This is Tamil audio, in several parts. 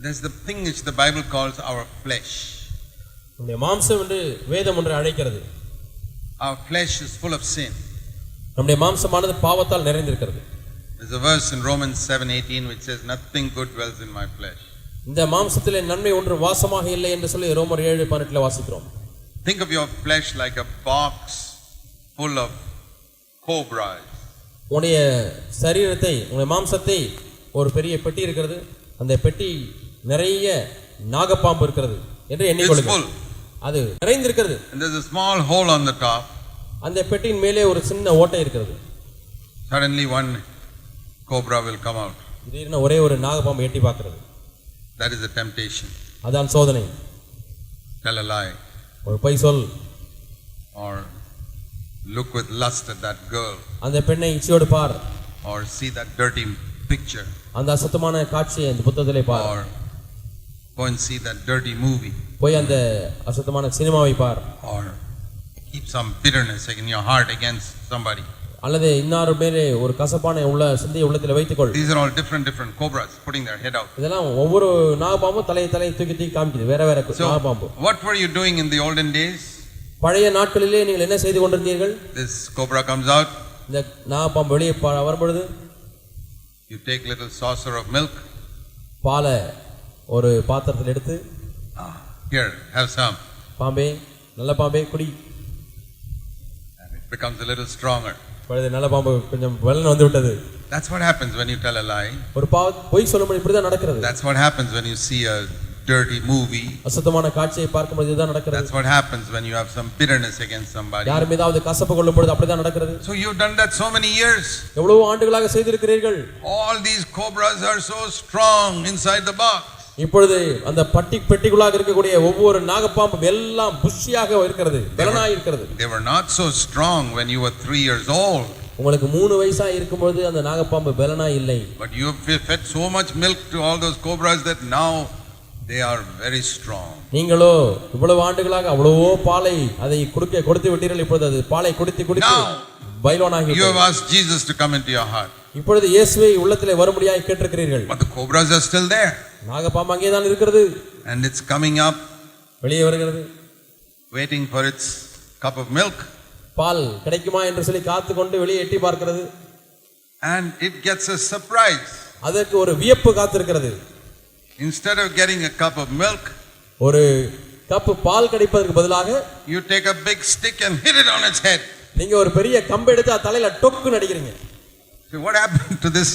There's the thing which the Bible calls our flesh. நம்முடைய மாம்சம் என்று வேதம் ஒன்று அழைக்கிறது Our flesh is full of sin. நம்முடைய மாம்சமானது பாவத்தால் நிறைந்திருக்கிறது There's a verse in Romans 7:18 which says, "Nothing good dwells in my flesh." இந்த மாம்சத்திலே நன்மை ஒன்று வாசமாக இல்லை என்று சொல்லி ரோமர் ஏழு பதினெட்டுல வாசிக்கிறோம் Think of your flesh like a box full of cobras. உன்னுடைய சரீரத்தை உன்னுடைய மாம்சத்தை ஒரு பெரிய பெட்டி இருக்கிறது அந்த பெட்டி நிறைய நாகப்பாம்பு இருக்கிறது என்று எண்ணிக்கொள்ளுங்கள். அது நிறைந்திருக்கிறது. And there's a small hole on the top. அந்த பெட்டியின் மேலே ஒரு சின்ன ஓட்டை இருக்கிறது. Suddenly one cobra will come out. திடீர்னு ஒரே ஒரு நாகப்பாம்பு எட்டி பார்க்கிறது. That is a temptation. அதான் சோதனை. Tell a lie. ஒரு பொய் சொல். Or look with lust at that girl. அந்த பெண்ணை இச்சையோடு பார். Or see that dirty picture. அந்த அசுத்தமான காட்சியை அந்த புத்தகத்திலே பார். Or go and see that dirty movie போய் அந்த அசுத்தமான சினிமாவை பார் or keep some bitterness in your heart against somebody. அல்லது இன்னார் மேலே ஒரு கசப்பான உள்ள சிந்தையை உள்ளத்தில் வைத்துக்கொள் These are all different, different cobras putting their head out. இதெல்லாம் ஒவ்வொரு நாகப்பாம்பும் தலையை தலையை தூக்கி தூக்கி காமிக்குது வேற வேற So, நாகப்பாம்பு what were you doing in the olden days? பழைய நாட்களிலே நீங்கள் என்ன செய்து கொண்டிருந்தீர்கள் This cobra comes out, இந்த நாகப்பாம்பு வெளியே ப- வரும்பொழுது you take little saucer of milk. பாலை ஒரு பாத்திரத்தில் எடுத்து Ah, here, have some. Bombay நல்ல பாம்பே குடி And it becomes a little stronger. இப்பொழுது நல்ல பாம்பு கொஞ்சம் வெள்ளம் வந்து விட்டது That's what happens when you tell a lie. ஒரு பாவ பொய் சொல்லும்போது இப்படிதான் நடக்கிறது That's what happens when you see a dirty movie. அசுத்தமான காட்சியை பார்க்கும்போது இதுதான் நடக்கிறது That's what happens when you have some bitterness against somebody. யார் மீதாவது கசப்பு கொள்ளும் பொழுது அப்படிதான் நடக்கிறது So you've done that so many years. எவ்வளவு ஆண்டுகளாக செய்திருக்கிறீர்கள் All these cobras are so strong inside the box. இப்பொழுது அந்த பட்டி பெட்டிக்குள்ளாக இருக்கக்கூடிய ஒவ்வொரு நாகப்பாம்பும் எல்லாம் புஷ்டியாக இருக்கிறது பலனாய் இருக்கிறது. They were not so strong when you were three years old, உங்களுக்கு மூணு வயசா இருக்கும்பொழுது அந்த நாகப்பாம்பு பலனாய் இல்லை. But you have fed so much milk to all those cobras that now they are very strong. நீங்களோ இவ்வளவு ஆண்டுகளாக அவ்வளவோ பாலை அதை கொடுக்க கொடுத்து விட்டீர்கள். இப்பொழுது அது பாலை குடித்து குடித்து Now, பைலோனாகி You have asked Jesus to come into your heart, இப்பொழுது இயேசுவை உள்ளத்திலே வரும்படியாய் கேட்டிருக்கிறீர்கள். But the cobras are still there, நாகப்பாம்பு அங்கே தான் இருக்கிறது and it's coming up, வெளியே வருகிறது waiting for its cup of milk, பால் கிடைக்குமா என்று சொல்லி காத்து கொண்டு வெளியே எட்டி பார்க்கிறது and it gets a surprise. அதற்கு ஒரு வியப்பு காத்திருக்கிறது Instead of getting a cup of milk, ஒரு கப்பு பால் கிடைப்பதற்கு பதிலாக you take a big stick and hit it on its head. நீங்க ஒரு பெரிய கம்பு எடுத்து தலையில டொக்கு நடிக்கிறீங்க So what happened to this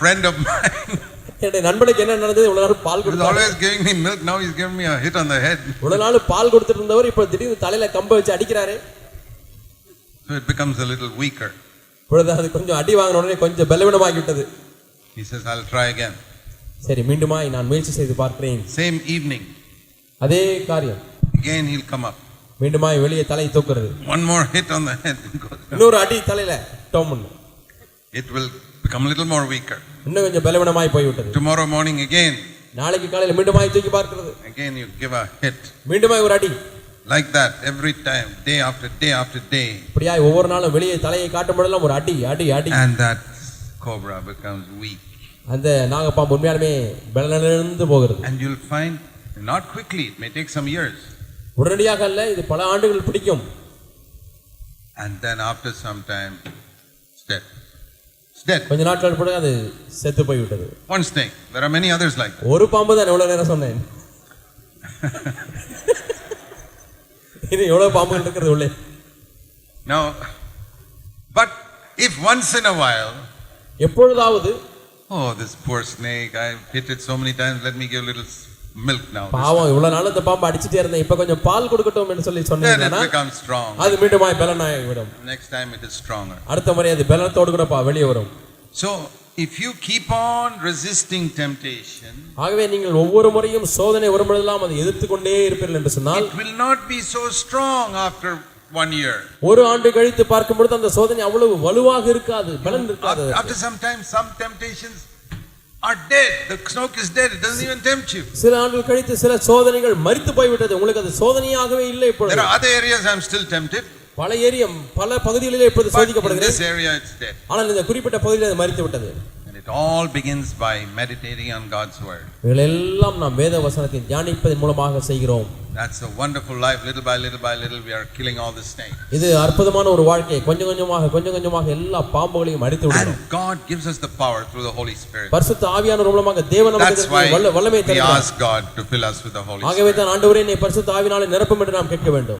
friend of mine? என்னுடைய நண்பனுக்கு என்ன நடந்தது இவ்வளவு நாள் பால் கொடுத்தாரு always giving me milk, now he's giving me a hit on the head. இவ்வளவு நாள் பால் கொடுத்துட்டு இருந்தவர் இப்ப திடீர்னு தலையில கம்பை வச்சு அடிக்கிறாரு So it becomes a little weaker. அது கொஞ்சம் அடி வாங்கின உடனே கொஞ்சம் பலவீனமாகி விட்டது He says, I'll try again. சரி மீண்டுமாய் நான் முயற்சி செய்து பார்க்கிறேன் Same evening, அதே காரியம் again he'll come up. மீண்டுமாய் வெளியே தலையை தூக்குறது One more hit on the head. இன்னொரு அடி தலையில டோம்னு It will become a little more weaker. இன்னும் கொஞ்சம் பலவீனமாய் போய்விட்டது Tomorrow morning again, நாளைக்கு காலையில மீண்டுமாய் தூக்கி பார்க்கிறது again you give a hit. மீண்டுமாய் ஒரு அடி Like that, every time, day after day after day. இப்படியாய் ஒவ்வொரு நாளும் வெளியே தலையை காட்டும் பொழுதெல்லாம் ஒரு அடி அடி அடி And that cobra becomes weak. அந்த நாகப்பாம்பு உண்மையாலுமே பலனிழந்து போகிறது And you'll find, not quickly, it may take some years. உடனடியாக அல்ல இது பல ஆண்டுகள் பிடிக்கும் And then after some time, it's dead. It's dead. கொஞ்ச நாட்கள் கூட அது செத்து போய்விட்டது One snake. There are many others like that. ஒரு பாம்பு தான் எவ்வளவு நேரம் சொன்னேன் இது எவ்வளவு பாம்புகள் இருக்கிறது உள்ளே Now, but if once in a while, எப்பொழுதாவது oh, this poor snake, I've hit it so many times, let me give a little s- milk now. பாவம் இவ்வளவு நாள் இந்த பாம்பு அடிச்சுட்டே இருந்தேன் இப்ப கொஞ்சம் பால் கொடுக்கட்டும் என்று சொல்லி Then it சொன்னீங்கன்னா becomes strong. அது மீண்டுமாய் பலனாய் விடும் Next time it is stronger. அடுத்த முறை அது பலனத்தோடு கூட பா வெளியே வரும் So, if you keep on resisting temptation, ஆகவே நீங்கள் ஒவ்வொரு முறையும் சோதனை வரும்பொழுதெல்லாம் அதை எதிர்த்து கொண்டே இருப்பீர்கள் என்று சொன்னால் it will not be so strong after one year. ஒரு ஆண்டு கழித்து பார்க்கும் பொழுது அந்த சோதனை அவ்வளவு வலுவாக இருக்காது பலன் இருக்காது after some time, some temptations are dead. The smoke is dead. It doesn't even tempt you. சில ஆண்டுகள் கழித்து சில சோதனைகள் மறித்து போய்விட்டது உங்களுக்கு அது சோதனையாகவே இல்லை There இப்பொழுது are other areas I'm still tempted. பல ஏரியம் பல பகுதிகளிலே இப்பொழுது சோதிக்கப்படுகிறது this area, it's dead. ஆனால் இந்த குறிப்பிட்ட பகுதியில் அது மறித்து விட்டது And it all begins by meditating on God's word. இவைகளெல்லாம் நாம் வேத வசனத்தை தியானிப்பதன் மூலமாக செய்கிறோம் That's a wonderful life. Little by little by little, we are killing all the snakes. இது அற்புதமான ஒரு வாழ்க்கை கொஞ்சம் கொஞ்சமாக கொஞ்சம் கொஞ்சமாக எல்லா பாம்புகளையும் அடித்து விடுகிறோம் And God gives us the power through the Holy Spirit. பரிசுத்த ஆவியானவர் மூலமாக தேவன் நமக்கு That's இதற்கு வல்ல- why வல்லமை we தருகிறார் ask God to fill us with the Holy ஆகவே Spirit. தான் ஆண்டவரே என்னை பரிசுத்த ஆவினாலே நிரப்பும் என்று நாம் கேட்க வேண்டும்